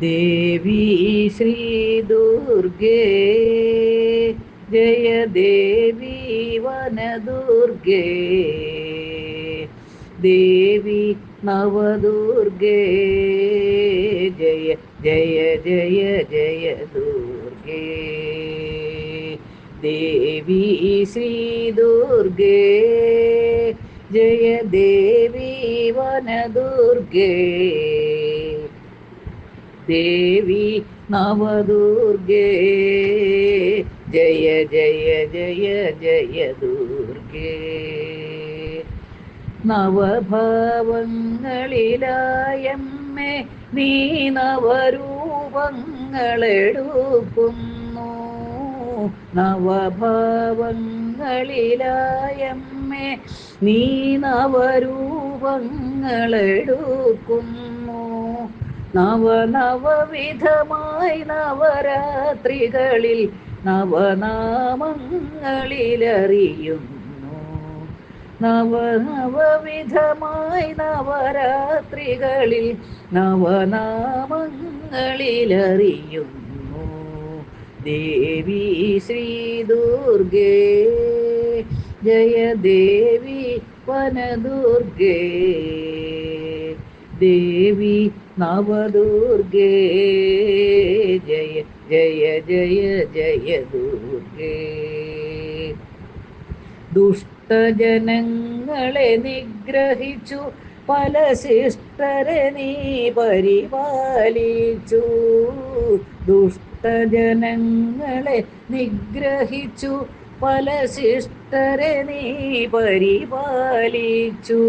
ദേവി ശ്രീദുർഗേ ജയ ദേവി വനദുർഗേ. ദേവി നവദുർഗേ. ജയ ജയ ജയ ജയ ദുർഗേ. ദേവി ശ്രീദുർഗേ ജയ ദേവി വനദുർഗേ. ദേവി നവദുർഗേ. ജയ ജയ ജയ ജയ ദുർഗേ. നവഭാവങ്ങളിലായമ്മേ നീ നവരൂപങ്ങളെടുക്കുന്നു. നവഭാവങ്ങളിലായമ്മേ നീ നവരൂപങ്ങളെടുക്കുന്നു. നവനവവിധമായി നവരാത്രികളിൽ നവനാമങ്ങളിലറിയുന്നു. നവനവവിധമായി നവരാത്രികളിൽ നവനാമങ്ങളിലറിയുന്നു. ദേവി ശ്രീദുർഗേ ജയ ദേവി വനദുർഗേ. ദേവി നവദുർഗേ. ജയ ജയ ജയ ജയ ദുർഗേ. ദുഷ്ടജനങ്ങളെ നിഗ്രഹിച്ചു പല ശിഷ്ടരെ നീ പരിപാലിച്ചു. ദുഷ്ടജനങ്ങളെ നിഗ്രഹിച്ചു പല ശിഷ്ടരെ നീ പരിപാലിച്ചു.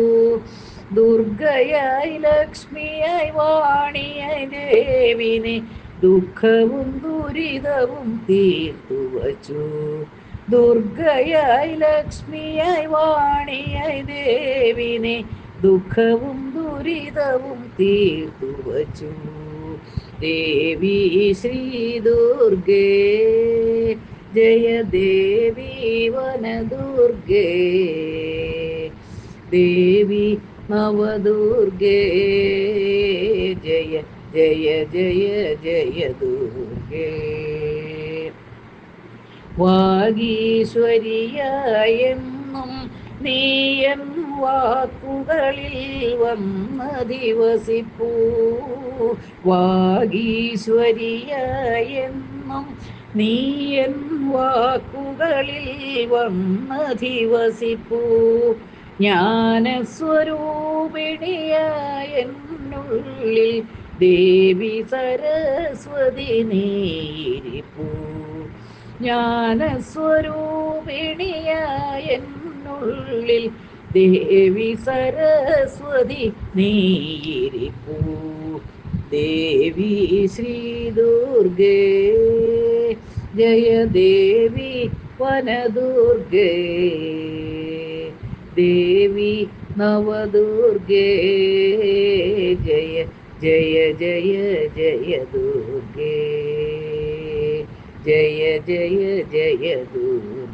ദുർഗയായി ലക്ഷ്മിയായി വാണിയായി ദേവിനെ ദുഃഖവും ദുരിതവും തീർത്തു വച്ചു. ദുർഗയായി ലക്ഷ്മിയായി വാണിയായി ദേവിനെ ദുഃഖവും ദുരിതവും തീർത്തു വച്ചു. ദേവി ശ്രീ ദുർഗേ ജയ ദേവി വനദുർഗേ. ദേവി നവദുർഗേ ജയ ജയ ജയ ജയ ദുർഗേ. വാഗീശ്വരിയായെന്നും നീയൻ വാക്കുകളിൽ വന്ന ദിവസിപ്പൂ. വാഗീശ്വരിയായെന്നും നീയൻ വാക്കുകളിൽ വന്ന ദിവസിപ്പൂ ജ്ഞാനസ്വരൂപിണിയായെന്നുള്ളിൽ ദേവി സരസ്വതി നേരിപ്പൂ. ജ്ഞാനസ്വരൂപിണിയായ എന്നുള്ളിൽ ദേവി സരസ്വതി നീരിപ്പൂ. ദേവി ശ്രീദുർഗേ ജയ ദേവി വനദുർഗേ. ദേവി നവദുർഗേ ജയ ജയ ജയ ജയ ദുർഗേ ജയ ജയ ജയ ദുർഗേ